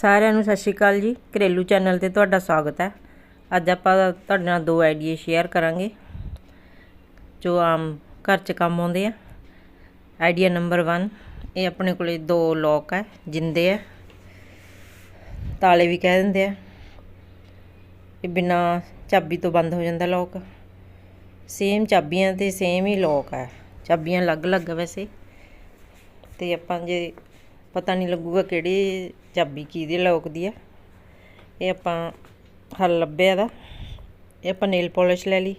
ਸਾਰਿਆਂ ਨੂੰ ਸਤਿ ਸ਼੍ਰੀ ਅਕਾਲ ਜੀ। ਘਰੇਲੂ ਚੈਨਲ ਤੇ ਤੁਹਾਡਾ ਸਵਾਗਤ ਹੈ। ਅੱਜ ਆਪਾਂ ਤੁਹਾਡੇ ਨਾਲ ਦੋ ਆਈਡੀਆ ਸ਼ੇਅਰ ਕਰਾਂਗੇ, ਜੋ ਆਮ ਘਰ 'ਚ ਕੰਮ ਆਉਂਦੇ ਆ। ਆਈਡੀਆ ਨੰਬਰ 1 ਇਹ ਆਪਣੇ ਕੋਲੇ ਦੋ ਲੋਕ ਹੈ, ਜਿੰਦੇ ਆ ਤਾਲੇ ਵੀ ਕਹਿ ਦਿੰਦੇ ਆ। ਇਹ ਬਿਨਾ ਚਾਬੀ ਤੋਂ ਬੰਦ ਹੋ ਜਾਂਦਾ ਲੋਕ। ਸੇਮ ਚਾਬੀਆਂ ਤੇ ਸੇਮ ਹੀ ਲੋਕ ਹੈ। ਚਾਬੀਆਂ ਅਲੱਗ-ਅਲੱਗ ਆ ਵੈਸੇ। ਤੇ ਆਪਾਂ ਜੇ ਪਤਾ ਨਹੀਂ ਲੱਗੂਗਾ ਕਿਹੜੀ ਚਾਬੀ ਕਿਹਦੇ ਲੋਕ ਦੀ ਆ। ਇਹ ਆਪਾਂ ਹੱਲ ਲੱਭਿਆ ਦਾ ਇਹ ਆਪਾਂ ਨੇਲ ਪਾਲਿਸ਼ ਲੈ ਲਈ।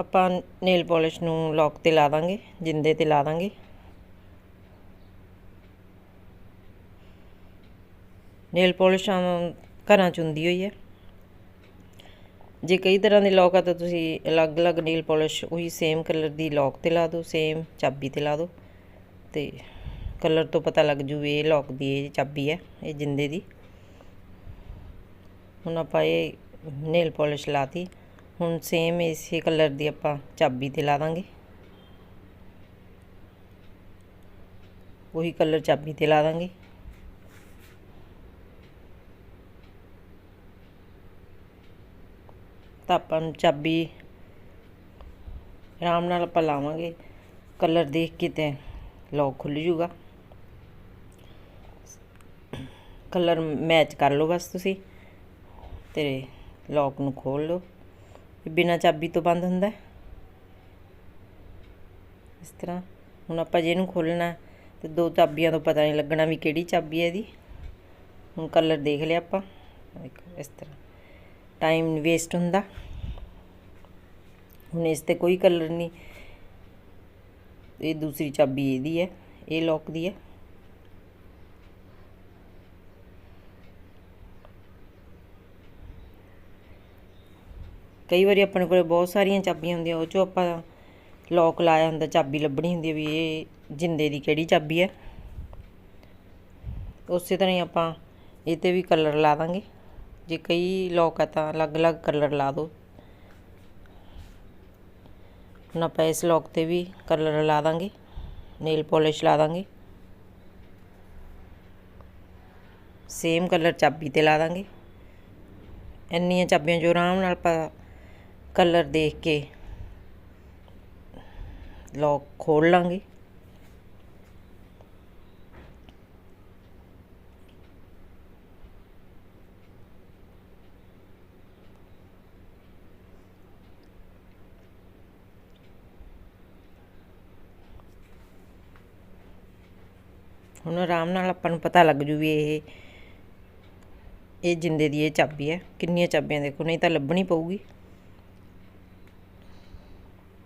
ਆਪਾਂ ਨੇਲ ਪਾਲਿਸ਼ ਨੂੰ ਲੋਕ ਤੇ ਲਾ ਦਾਂਗੇ, ਜਿੰਦੇ ਤੇ ਲਾ ਦਾਂਗੇ। ਨੇਲ ਪਾਲਿਸ਼ ਘਰਾਂ ਚ ਹੁੰਦੀ ਹੋਈ ਹੈ ਜੇ ਕਈ ਤਰ੍ਹਾਂ ਦੇ ਲੋਕ ਆ ਤਾਂ ਤੁਸੀਂ ਅਲੱਗ-ਅਲੱਗ ਨੇਲ ਪਾਲਿਸ਼ ਉਹੀ ਸੇਮ ਕਲਰ ਦੀ ਲੋਕ ਤੇ ਲਾ ਦਿਓ ਸੇਮ ਚਾਬੀ ਤੇ ਲਾ ਦਿਓ। ਤੇ ਕਲਰ ਤੋਂ ਪਤਾ ਲੱਗ ਜੂ ਇਹ ਲੋਕ ਦੀ ਇਹ ਚਾਬੀ ਹੈ, ਇਹ ਜਿੰਦੇ ਦੀ। ਹੁਣ ਆਪਾਂ ਇਹ ਨੇਲ ਪਾਲਿਸ਼ ਲਾਤੀ। ਹੁਣ ਸੇਮ ਇਸੇ ਕਲਰ ਦੀ ਆਪਾਂ ਚਾਬੀ ਤੇ ਲਾ ਦਾਂਗੇ। ਉਹੀ ਕਲਰ ਚਾਬੀ ਤੇ ਲਾ ਦਾਂਗੇ। ਤਾਂ ਆਪਾਂ ਨੂੰ ਚਾਬੀ ਆਰਾਮ ਨਾਲ ਆਪਾਂ ਲਾਵਾਂਗੇ। ਕਲਰ ਦੇਖ ਕੇ ਤੇ ਲੌਕ ਖੁੱਲ ਜੂਗਾ। ਕਲਰ ਮੈਚ ਕਰ ਲਓ ਬਸ ਤੁਸੀਂ ਤੇ ਲੌਕ ਨੂੰ ਖੋਲ ਲਓ। ਇਹ ਬਿਨਾ ਚਾਬੀ ਤੋਂ ਬੰਦ ਹੁੰਦਾ। ਇਸ ਤਰ੍ਹਾਂ ਹੁਣ ਆਪਾਂ ਜੇ ਇਹਨੂੰ ਖੋਲਣਾ ਤੇ ਦੋ ਚਾਬੀਆਂ ਤੋਂ ਪਤਾ ਨਹੀਂ ਲੱਗਣਾ ਵੀ ਕਿਹੜੀ ਚਾਬੀ ਹੈ ਇਹਦੀ। ਹੁਣ ਕਲਰ ਦੇਖ ਲਿਆ ਆਪਾਂ। ਦੇਖੋ ਇਸ ਤਰ੍ਹਾਂ ਟਾਈਮ ਵੇਸਟ ਹੁੰਦਾ। ਹੁਣ ਇਸ ਤੇ ਕੋਈ ਕਲਰ ਨਹੀਂ। ਇਹ ਦੂਸਰੀ ਚਾਬੀ ਇਹਦੀ ਹੈ, ਇਹ ਲੋਕ ਦੀ ਹੈ। ਕਈ ਵਾਰੀ ਆਪਣੇ ਕੋਲ ਬਹੁਤ ਸਾਰੀਆਂ ਚਾਬੀਆਂ ਹੁੰਦੀਆਂ, ਉਹ ਚੋਂ ਆਪਾਂ ਲੋਕ ਲਾਇਆ ਹੁੰਦਾ, ਚਾਬੀ ਲੱਭਣੀ ਹੁੰਦੀ ਹੈ ਵੀ ਇਹ ਜਿੰਦੇ ਦੀ ਕਿਹੜੀ ਚਾਬੀ ਹੈ ਉਸੇ ਤਰ੍ਹਾਂ ਹੀ ਆਪਾਂ ਇਹ ਤੇ ਵੀ ਕਲਰ ਲਾ ਦਾਂਗੇ। ਜੇ ਕਈ ਲੋਕ ਆ ਤਾਂ ਅਲੱਗ-ਅਲੱਗ ਕਲਰ ਲਾ ਦਿਓ ਹੁਣ ਆਪਾਂ ਇਸ ਲੋਕ ਤੇ ਵੀ ਕਲਰ ਲਾ ਦਾਂਗੇ ਨੇਲ ਪਾਲਿਸ਼ ਲਾ ਦਾਂਗੇ। ਸੇਮ ਕਲਰ ਚਾਬੀ ਤੇ ਲਾ ਦਾਂਗੇ। ਇੰਨੀਆਂ ਚਾਬੀਆਂ ਜੋ ਆਰਾਮ ਨਾਲ ਆਪਾਂ ਕਲਰ ਦੇਖ ਕੇ ਲੋਕ ਖੋਲ ਲਾਂਗੇ। ਹੁਣ ਆਰਾਮ ਨਾਲ ਆਪਾਂ ਨੂੰ ਪਤਾ ਲੱਗ ਜੂ ਵੀ ਇਹ ਇਹ ਜਿੰਦੇ ਦੀ ਇਹ ਚਾਬੀ ਹੈ। ਕਿੰਨੀਆਂ ਚਾਬੀਆਂ ਦੇਖੋ, ਨਹੀਂ ਤਾਂ ਲੱਭਣੀ ਪਊਗੀ।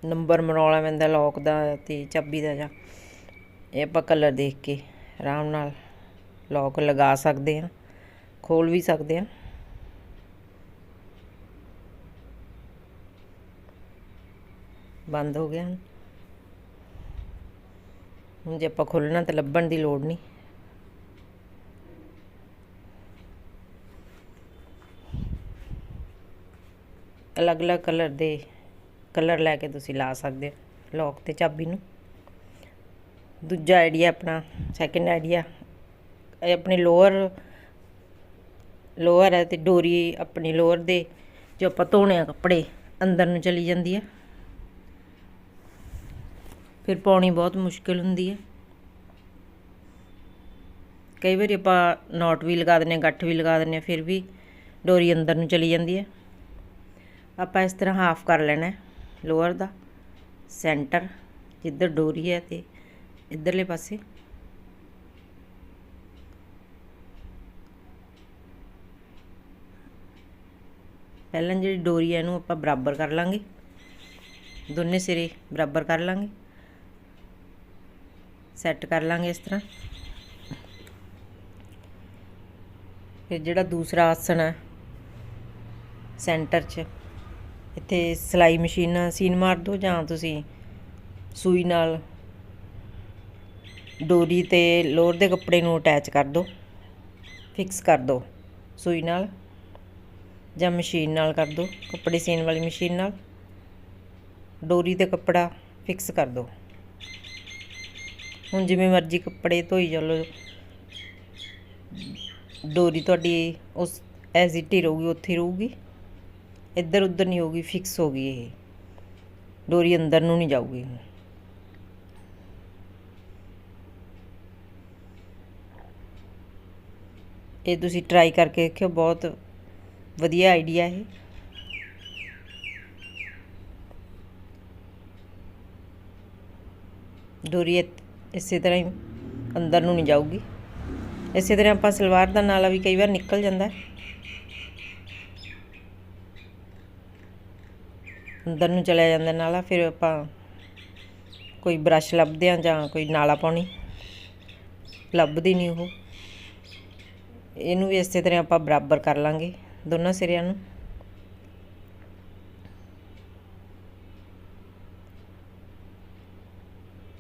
ਨੰਬਰ ਮਰੌਲਾ ਪੈਂਦਾ ਲੋਕ ਦਾ ਤੇ ਚਾਬੀ ਦਾ ਜਾਂ। ਇਹ ਆਪਾਂ ਕਲਰ ਦੇਖ ਕੇ ਆਰਾਮ ਨਾਲ ਲੋਕ ਲਗਾ ਸਕਦੇ ਹਾਂ, ਖੋਲ ਵੀ ਸਕਦੇ ਹਾਂ। ਬੰਦ ਹੋ ਗਿਆ ਹੁਣ। ਜੇ ਆਪਾਂ ਖੋਲਣਾ ਤਾਂ ਲੱਭਣ ਦੀ ਲੋੜ ਨਹੀਂ। ਅਲੱਗ-ਅਲੱਗ ਕਲਰ ਦੇ ਕਲਰ ਲੈ ਕੇ ਤੁਸੀਂ ਲਾ ਸਕਦੇ ਹੋ ਲੌਕ ਤੇ ਚਾਬੀ ਨੂੰ। ਦੂਜਾ ਆਈਡੀਆ ਆਪਣਾ ਸੈਕਿੰਡ ਆਈਡੀਆ ਇਹ ਆਪਣੇ ਲੋਅਰ ਲੋਅਰ ਹੈ ਤੇ ਡੋਰੀ ਆਪਣੀ ਲੋਅਰ ਦੇ, ਜੋ ਆਪਾਂ ਧੋਣੇ ਆ ਕੱਪੜੇ, ਅੰਦਰ ਨੂੰ ਚਲੀ ਜਾਂਦੀ ਹੈ। ਫਿਰ ਪਾਉਣੀ ਬਹੁਤ ਮੁਸ਼ਕਿਲ ਹੁੰਦੀ ਹੈ। ਕਈ ਵਾਰੀ ਆਪਾਂ ਨੋਟ ਵੀ ਲਗਾ ਦਿੰਨੇ ਆ ਗੱਠ ਵੀ ਲਗਾ ਦਿੰਨੇ ਆ ਫਿਰ ਵੀ ਡੋਰੀ ਅੰਦਰ ਨੂੰ ਚਲੀ ਜਾਂਦੀ ਹੈ। ਆਪਾਂ ਇਸ ਤਰ੍ਹਾਂ ਹਾਫ ਕਰ ਲੈਣਾ ਹੈ। ਲੋਅਰ ਦਾ ਸੈਂਟਰ, ਜਿੱਧਰ ਡੋਰੀ ਹੈ ਤੇ ਇਧਰਲੇ ਪਾਸੇ। ਪਹਿਲਾਂ ਜਿਹੜੀ ਡੋਰੀ ਹੈ ਇਹਨੂੰ ਆਪਾਂ ਬਰਾਬਰ ਕਰ ਲਾਂਗੇ। ਦੋਨੇ ਸਿਰੇ ਬਰਾਬਰ ਕਰ ਲਾਂਗੇ। ਸੈੱਟ ਕਰ ਲਾਂਗੇ ਇਸ ਤਰ੍ਹਾਂ। ਫਿਰ ਜਿਹੜਾ ਦੂਸਰਾ ਆਸਣ ਹੈ, ਸੈਂਟਰ 'ਚ ਇੱਥੇ ਸਿਲਾਈ ਮਸ਼ੀਨ ਨਾਲ ਸੀਨ ਮਾਰ ਦਿਓ ਜਾਂ ਤੁਸੀਂ ਸੂਈ ਨਾਲ ਡੋਰੀ ਤੇ ਲੋਰ ਦੇ ਕੱਪੜੇ ਨੂੰ ਅਟੈਚ ਕਰ ਦਿਓ ਫਿਕਸ ਕਰ ਦਿਓ ਸੂਈ ਨਾਲ ਜਾਂ ਮਸ਼ੀਨ ਨਾਲ ਕਰ ਦਿਓ ਕੱਪੜੇ ਸੀਨ ਵਾਲੀ ਮਸ਼ੀਨ ਨਾਲ, ਡੋਰੀ ਤੇ ਕੱਪੜਾ ਫਿਕਸ ਕਰ ਦਿਓ ਹੁਣ ਜਿਵੇਂ ਮਰਜ਼ੀ ਕੱਪੜੇ ਧੋਈ ਚੱਲੋ, ਡੋਰੀ ਤੁਹਾਡੀ ਉਸ ਐਜ਼ ਇਟ ਹੀ ਰਹੂਗੀ, ਉੱਥੇ ਹੀ ਰਹੂਗੀ। ਇੱਧਰ ਉੱਧਰ ਨਹੀਂ ਹੋਊਗੀ ਫਿਕਸ ਹੋ ਗਈ ਇਹ। ਡੋਰੀ ਅੰਦਰ ਨੂੰ ਨਹੀਂ ਜਾਊਗੀ ਇਹ ਤੁਸੀਂ ਟਰਾਈ ਕਰਕੇ ਦੇਖਿਓ, ਬਹੁਤ ਵਧੀਆ ਆਈਡੀਆ ਇਹ। ਡੋਰੀ ਇ- ਇਸੇ ਤਰ੍ਹਾਂ ਹੀ ਅੰਦਰ ਨੂੰ ਨਹੀਂ ਜਾਊਗੀ। ਇਸੇ ਤਰ੍ਹਾਂ ਆਪਾਂ ਸਲਵਾਰ ਦਾ ਨਾਲਾ ਵੀ ਕਈ ਵਾਰ ਨਿਕਲ ਜਾਂਦਾ। ਹੈ ਅੰਦਰ ਨੂੰ ਚਲਿਆ ਜਾਂਦਾ ਨਾਲਾ, ਫਿਰ ਆਪਾਂ ਕੋਈ ਬ੍ਰਸ਼ ਲੱਭਦੇ ਆ ਜਾਂ ਕੋਈ ਨਾਲਾ ਪਾਉਣੀ। ਲੱਭਦੀ ਨਹੀਂ ਉਹ। ਇਹਨੂੰ ਵੀ ਇਸੇ ਤਰ੍ਹਾਂ ਆਪਾਂ ਬਰਾਬਰ ਕਰ ਲਾਂਗੇ ਦੋਨਾਂ ਸਿਰਿਆਂ ਨੂੰ।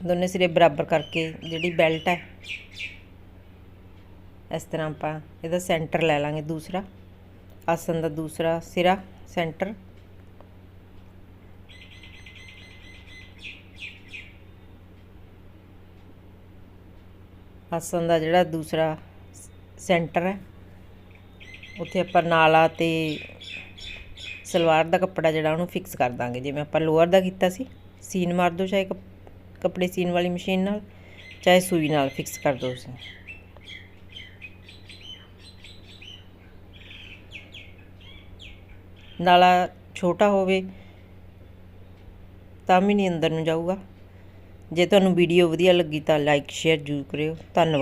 ਦੋਨੇ ਸਿਰੇ ਬਰਾਬਰ ਕਰਕੇ ਜਿਹੜੀ ਬੈਲਟ ਹੈ, ਇਸ ਤਰ੍ਹਾਂ ਆਪਾਂ ਇਹਦਾ ਸੈਂਟਰ ਲੈ ਲਾਂਗੇ ਦੂਸਰਾ। ਆਸਨ ਦਾ ਦੂਸਰਾ ਸਿਰਾ ਸੈਂਟਰ ਆਸਨ ਦਾ ਜਿਹੜਾ ਦੂਸਰਾ ਸੈਂਟਰ ਹੈ, ਉੱਥੇ ਆਪਾਂ ਨਾਲਾ ਤੇ ਸਲਵਾਰ ਦਾ ਕੱਪੜਾ ਜਿਹੜਾ ਉਹਨੂੰ ਫਿਕਸ ਕਰ ਦਾਂਗੇ। ਜਿਵੇਂ ਆਪਾਂ ਲੋਅਰ ਦਾ ਕੀਤਾ ਸੀ, ਸੀਨ ਮਾਰ ਦੋ ਚਾਹੇ ਕੱਪ- ਕੱਪੜੇ ਸੀਨ ਵਾਲੀ ਮਸ਼ੀਨ ਨਾਲ, ਚਾਹੇ ਸੂਈ ਨਾਲ ਫਿਕਸ ਕਰ ਦੋ ਤੁਸੀਂ ਨਾਲਾ ਛੋਟਾ ਹੋਵੇ, ਤਾਂ ਵੀ ਨਹੀਂ ਅੰਦਰ ਨੂੰ ਜਾਊਗਾ। ਜੇ ਤੁਹਾਨੂੰ ਵੀਡੀਓ ਵਧੀਆ ਲੱਗੀ ਤਾਂ ਲਾਈਕ ਸ਼ੇਅਰ ਜ਼ਰੂਰ ਕਰਿਓ। ਧੰਨਵਾਦ।